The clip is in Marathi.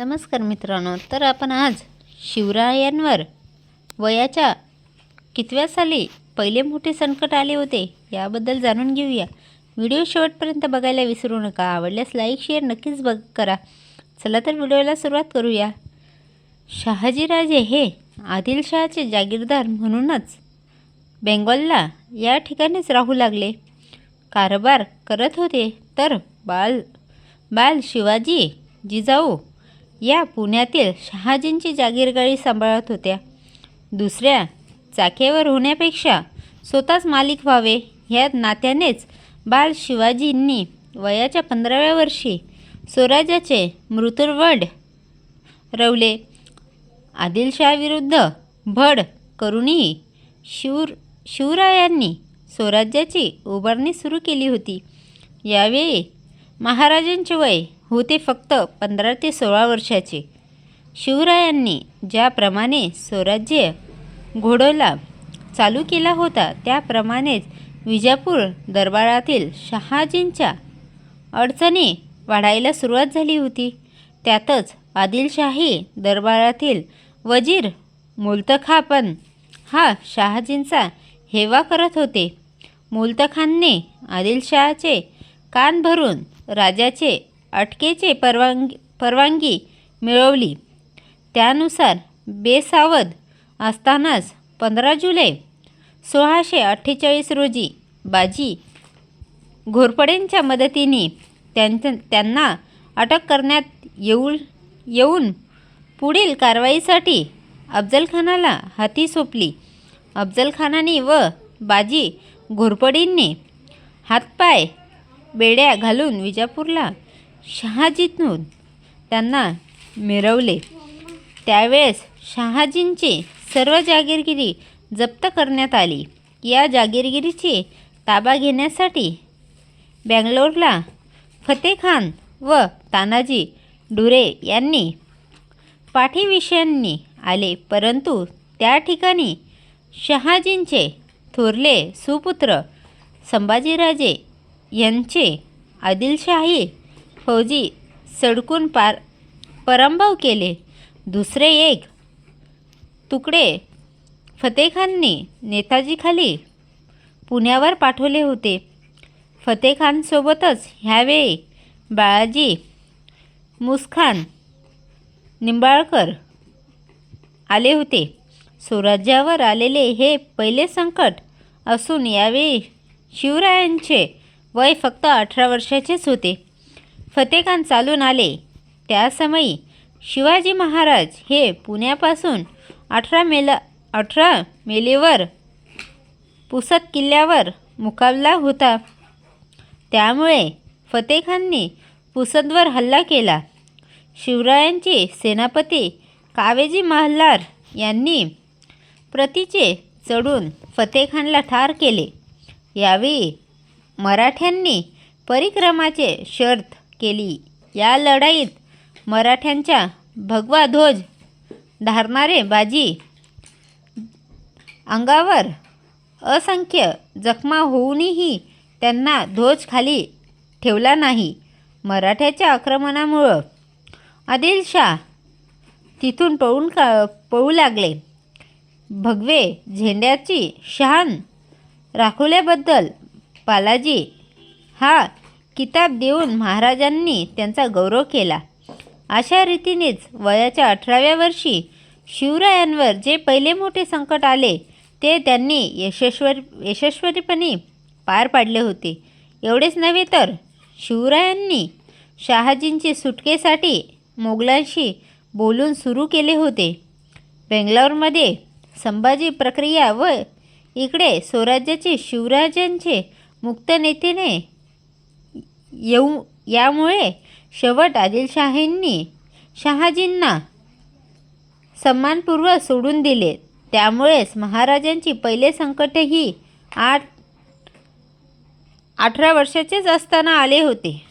नमस्कार मित्रांनो तर आपण आज शिवरायांवर वयाच्या कितव्या साली पहिले मोठे संकट आले होते याबद्दल जाणून घेऊया. व्हिडिओ शेवटपर्यंत बघायला विसरू नका. आवडल्यास लाईक शेअर नक्कीच बघ करा. चला तर व्हिडिओला सुरुवात करूया. शहाजीराजे हे आदिलशहाचे जागीरदार म्हणूनच बेंगॉलला या ठिकाणीच राहू लागले. कारभार करत होते तर बाल बाल शिवाजी जिजाऊ या पुण्यातील शहाजींची जागीरगाडी सांभाळत होत्या. दुसऱ्या चाकेवर होण्यापेक्षा स्वतःच मालिक व्हावे ह्या नात्यानेच बाल शिवाजींनी वयाच्या पंधराव्या वर्षी स्वराज्याचे मृत्यूवड रवले. आदिलशहाविरुद्ध भड करूनही शिवर शिवरायांनी स्वराज्याची उभारणी सुरू केली होती. यावेळी महाराजांचे वय होते फक्त पंधरा ते सोळा वर्षाचे. शिवरायांनी ज्याप्रमाणे स्वराज्य घोडवला चालू केला होता त्याप्रमाणेच विजापूर दरबारातील शहाजींच्या अडचणी वाढायला सुरुवात झाली होती. त्यातच आदिलशाही दरबारातील वजीर मुल्तखापन हा शहाजींचा हेवा करत होते. मुल्तखानने आदिलशहाचे कान भरून राजाचे अटकेचे परवानगी परवानगी मिळवली. त्यानुसार बेसावध असतानाच पंधरा जुलै सोळाशे अठ्ठेचाळीस रोजी बाजी घोरपडेंच्या मदतीने त्यांच्या त्यांना अटक करण्यात येऊ येऊन पुढील कारवाईसाठी अफजलखानाला हाती सोपली. अफजलखानाने व बाजी घोरपडींनी हातपाय बेड्या घालून विजापूरला शहाजीतून त्यांना मिरवले. त्यावेळेस शहाजींची सर्व जागीरगिरी जप्त करण्यात आली. या जागीरगिरीची ताबा घेण्यासाठी बँगलोरला फतेखान व तानाजी डुरे यांनी पाठीविषयांनी आले. परंतु त्या ठिकाणी शहाजींचे थोरले सुपुत्र संभाजीराजे यांचे आदिलशाही फौजी सडकून पार परंभव केले. दुसरे एक तुकडे फतेखानने नेताजीखाली पुण्यावर पाठवले होते. फतेखानसोबतच ह्यावेळी बाळाजी मुसखान निंबाळकर आले होते. स्वराज्यावर आलेले हे पहिले संकट असून यावेळी शिवरायांचे वय फक्त अठरा वर्षाचेच होते. फतेखान चालून आले. त्यासमयी शिवाजी महाराज हे पुण्यापासून अठरा मेला अठरा मेलेवर पुसद किल्ल्यावर मुकाबला होता. त्यामुळे फतेखानने पुसदवर हल्ला केला. शिवरायांचे सेनापती कावेजी मल्हार यांनी प्रतीचे चढून फतेखानला ठार केले. यावेळी मराठ्यांनी परिक्रमाचे शर्त केली. या लढाईत मराठ्यांच्या भगवा ध्वज धारणारे बाजी. अंगावर असंख्य जखमा होऊनही त्यांना ध्वज खाली ठेवला नाही. मराठ्याच्या आक्रमणामुळं आदिलशाह तिथून पळून का पळू लागले. भगवे झेंड्याची शहान राखवल्याबद्दल बालाजी हा किताब देऊन महाराजांनी त्यांचा गौरव केला. अशा रीतीनेच वयाच्या अठराव्या वर्षी शिवरायांवर जे पहिले मोठे संकट आले ते त्यांनी यशस्वर यशस्वीपणे पार पाडले होते. एवढेच नव्हे तर शिवरायांनी शहाजींची सुटकेसाठी मोगलांशी बोलून सुरू केले होते. बेंगलोरमध्ये संभाजी प्रक्रिया व इकडे स्वराज्याचे शिवराजांचे मुक्त नेतेने येऊ यामुळे शेवट आदिलशाहींनी शहाजींना सन्मानपूर्वक सोडून दिले. त्यामुळेच महाराजांची पहिले संकटही आठ अठरा वर्षाचेच असताना आले होते.